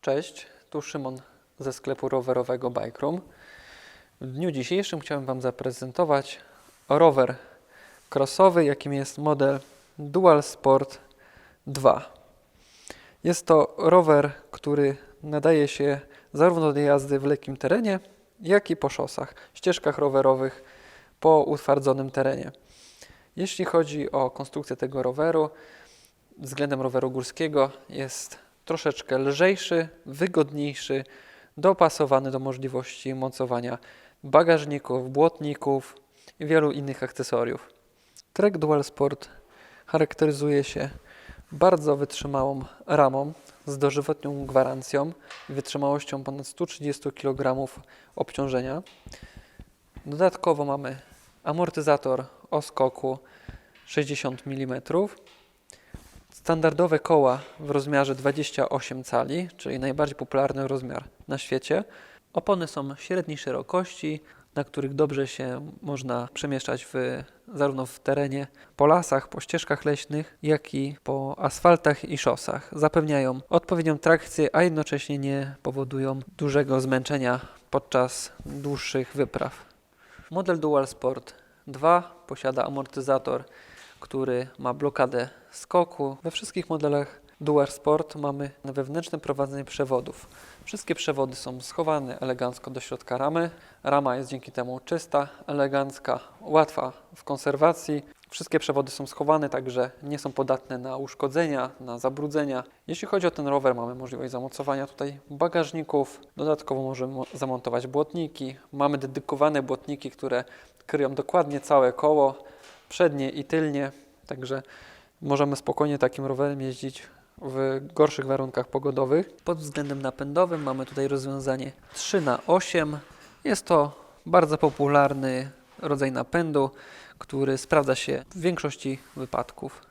Cześć, tu Szymon ze sklepu rowerowego Bike Room. W dniu dzisiejszym chciałem Wam zaprezentować rower crossowy, jakim jest model Dual Sport 2. Jest to rower, który nadaje się zarówno do jazdy w lekkim terenie, jak i po szosach, ścieżkach rowerowych po utwardzonym terenie. Jeśli chodzi o konstrukcję tego roweru, względem roweru górskiego jest troszeczkę lżejszy, wygodniejszy, dopasowany do możliwości mocowania bagażników, błotników i wielu innych akcesoriów. Trek Dual Sport charakteryzuje się bardzo wytrzymałą ramą z dożywotnią gwarancją i wytrzymałością ponad 130 kg obciążenia. Dodatkowo mamy amortyzator o skoku 60 mm, standardowe koła w rozmiarze 28 cali, czyli najbardziej popularny rozmiar na świecie. Opony są średniej szerokości, na których dobrze się można przemieszczać w, zarówno w terenie, po lasach, po ścieżkach leśnych, jak i po asfaltach i szosach. Zapewniają odpowiednią trakcję, a jednocześnie nie powodują dużego zmęczenia podczas dłuższych wypraw. Model Dual Sport 2 posiada amortyzator, który ma blokadę skoku. We wszystkich modelach Dual Sport mamy wewnętrzne prowadzenie przewodów. Wszystkie przewody są schowane elegancko do środka ramy. Rama jest dzięki temu czysta, elegancka, łatwa w konserwacji. Wszystkie przewody są schowane, także nie są podatne na uszkodzenia, na zabrudzenia. Jeśli chodzi o ten rower, mamy możliwość zamocowania tutaj bagażników. Dodatkowo możemy mo- zamontować błotniki. Mamy dedykowane błotniki, które kryją dokładnie całe koło, przednie i tylnie. Także możemy spokojnie takim rowerem jeździć w gorszych warunkach pogodowych. Pod względem napędowym mamy tutaj rozwiązanie 3 na 8 Jest to bardzo popularny rodzaj napędu, który sprawdza się w większości wypadków.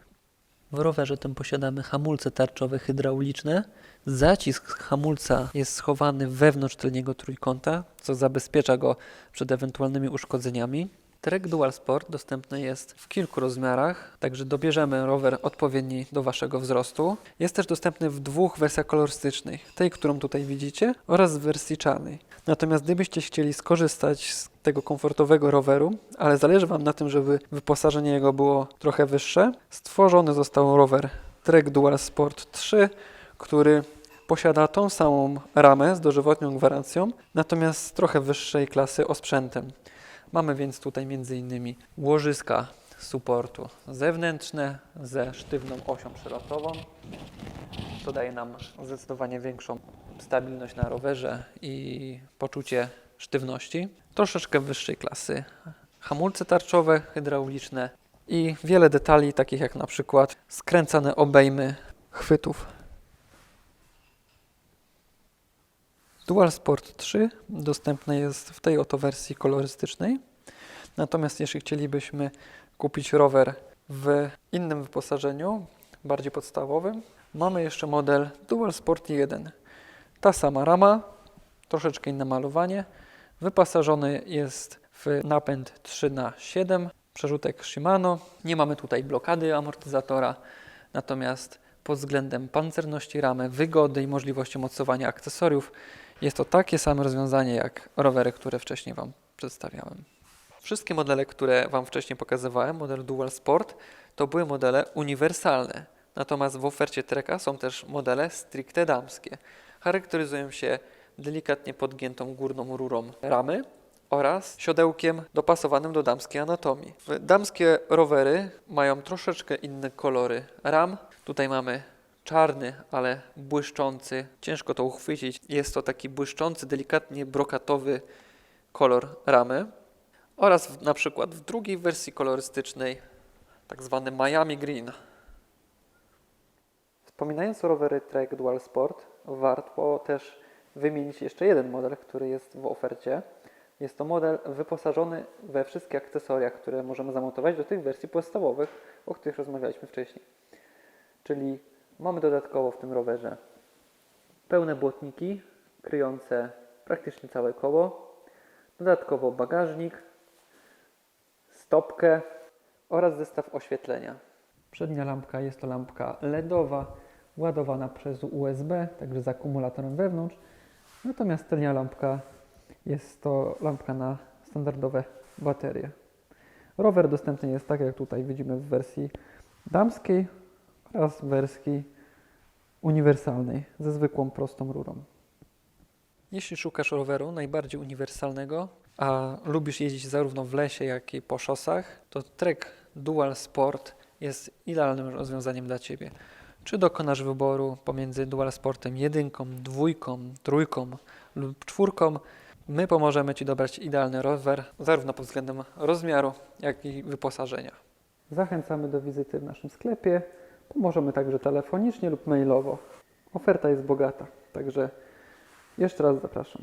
W rowerze tym posiadamy hamulce tarczowe hydrauliczne. Zacisk hamulca jest schowany wewnątrz tylniego trójkąta, co zabezpiecza go przed ewentualnymi uszkodzeniami. Trek Dual Sport dostępny jest w kilku rozmiarach, także dobierzemy rower odpowiedni do Waszego wzrostu. Jest też dostępny w dwóch wersjach kolorystycznych, tej, którą tutaj widzicie oraz w wersji czarnej. Natomiast gdybyście chcieli skorzystać z tego komfortowego roweru, ale zależy Wam na tym, żeby wyposażenie jego było trochę wyższe, stworzony został rower Trek Dual Sport 3, który posiada tą samą ramę z dożywotnią gwarancją, natomiast trochę wyższej klasy osprzętem. Mamy więc tutaj m.in. łożyska supportu zewnętrzne ze sztywną osią przelotową. To daje nam zdecydowanie większą stabilność na rowerze i poczucie sztywności. Troszeczkę wyższej klasy hamulce tarczowe, hydrauliczne i wiele detali, takich jak na przykład skręcane obejmy chwytów. Dual Sport 3 dostępny jest w tej oto wersji kolorystycznej. Natomiast jeśli chcielibyśmy kupić rower w innym wyposażeniu, bardziej podstawowym, mamy jeszcze model Dual Sport 1. Ta sama rama, troszeczkę inne malowanie. Wyposażony jest w napęd 3x7, przerzutek Shimano. Nie mamy tutaj blokady amortyzatora, natomiast pod względem pancerności ramy, wygody i możliwości mocowania akcesoriów jest to takie samo rozwiązanie jak rowery, które wcześniej Wam przedstawiałem. Wszystkie modele, które Wam wcześniej pokazywałem, model Dual Sport, to były modele uniwersalne. Natomiast w ofercie Treka są też modele stricte damskie. Charakteryzują się delikatnie podgiętą górną rurą ramy oraz siodełkiem dopasowanym do damskiej anatomii. Damskie rowery mają troszeczkę inne kolory ram. Tutaj mamy czarny, ale błyszczący. Ciężko to uchwycić. Jest to taki błyszczący, delikatnie brokatowy kolor ramy. Oraz w, na przykład w drugiej wersji kolorystycznej, tak zwany Miami Green. Wspominając rowery Trek Dual Sport, warto też wymienić jeszcze jeden model, który jest w ofercie. Jest to model wyposażony we wszystkie akcesoria, które możemy zamontować do tych wersji podstawowych, o których rozmawialiśmy wcześniej. Czyli mamy dodatkowo w tym rowerze pełne błotniki kryjące praktycznie całe koło, dodatkowo bagażnik, stopkę oraz zestaw oświetlenia. Przednia lampka jest to lampka LEDowa, ładowana przez USB, także z akumulatorem wewnątrz. Natomiast tylnia lampka jest to lampka na standardowe baterie. Rower dostępny jest tak jak tutaj widzimy w wersji damskiej oraz wersji uniwersalnej ze zwykłą prostą rurą. Jeśli szukasz roweru najbardziej uniwersalnego, a lubisz jeździć zarówno w lesie, jak i po szosach, to Trek Dual Sport jest idealnym rozwiązaniem dla Ciebie. Czy dokonasz wyboru pomiędzy Dual Sportem jedynką, dwójką, trójką lub czwórką, my pomożemy Ci dobrać idealny rower, zarówno pod względem rozmiaru, jak i wyposażenia. Zachęcamy do wizyty w naszym sklepie. Pomożemy także telefonicznie lub mailowo. Oferta jest bogata, także jeszcze raz zapraszam.